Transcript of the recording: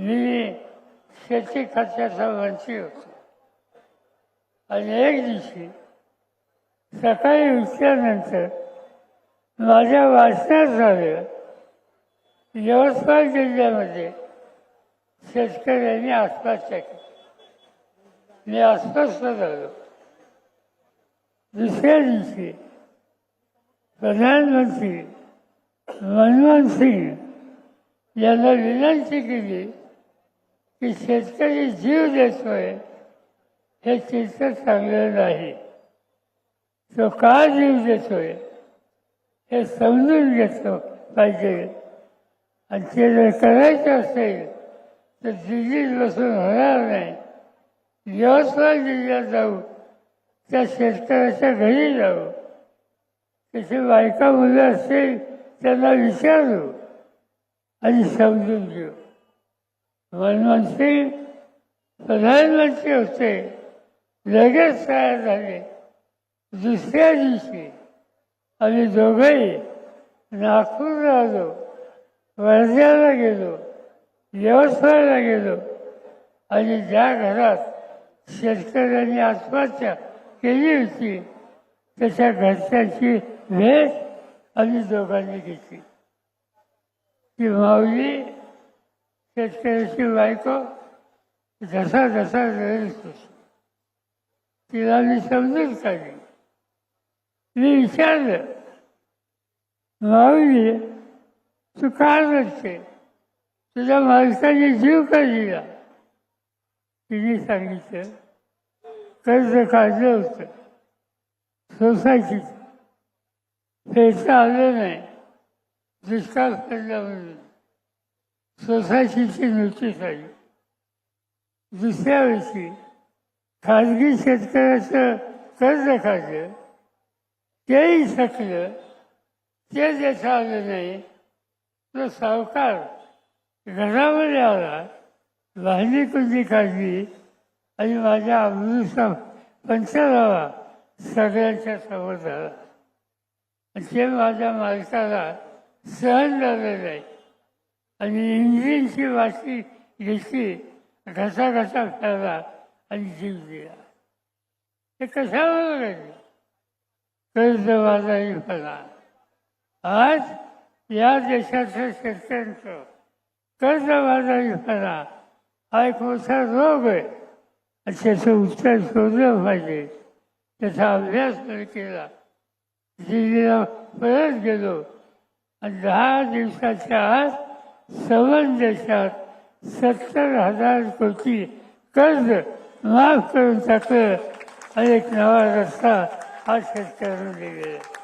मी शेती खात्याचा मंत्री होतो. आणि एक दिवशी सकाळी उठल्यानंतर माझ्या वाचण्यात झालं यवतमाळ जिल्ह्यामध्ये शेतकऱ्यांनी आसपासच्या केली. मी अस्वस्थ झालो. दुसऱ्या दिवशी प्रधानमंत्री मनमोहन सिंग यांना विनंती केली की शेतकरी जीव देतोय हे चित्र चांगलं नाही. तो का जीव देतोय हे समजून घेतलं पाहिजे. आणि ते जर करायचं असेल तर दिल्लीत बसून होणार नाही. यवतमाळ जिल्ह्यात जाऊ त्या शेतकऱ्याच्या घरी जाऊ. त्याची बायका मुलं असतील त्यांना विचारू आणि समजून घेऊ. मनमंत्री प्रधानमंत्री होते. लगेच तयार झाले. दुसऱ्या दिवशी आम्ही दोघंही नागपूरला आलो वर्ध्याला गेलो. यवतमाळला गेलो. आणि ज्या घरात शेतकऱ्यांनी आत्महत्या केली होती त्याच्या घरच्यांची भेट आम्ही दोघांनी घेतली. ती माऊली शेतकऱ्याची बायको जसा जसा जाईल तिला मी समजून काढली मी विचारलं माऊली तू का करते तुझ्या मालकाने जीव का दिला? तिने सांगितलं कर्ज काढलं होतं. सोसायटीचं पैसा आलं नाही. दुष्काळ पडला म्हणून. सोसायटीची नोटीस आली दुसऱ्या वर्षी खाजगी शेतकऱ्याचं कर्ज काढलं. तेही सकलं ते देता आलं नाही. तो सावकार घरामध्ये आला भांडी कुंडी काढली आणि माझ्या अमृता पंचरावा सगळ्यांच्या समोर झाला. ते माझ्या मालकाला सहन झालं नाही. आणि इंजिनची वाटी घेतली घसा घसा खेळला आणि जीव दिला. ते कशावर घडलं फला आज या देशाच्या शेतकऱ्यांचं कर्जबाजारीपणा हा एक मोठा रोग आहे. आणि त्याचं उत्तर शोधलं पाहिजे. त्याचा अभ्यास जर केला. दिल्लीला परत गेलो. आणि दहा दिवसाच्या आत सवन देशात सत्तर हजार कोटी कर्ज माफ करून टाकलं. आणि एक नवा रस्ता हा शेतकऱ्यांना दिलेला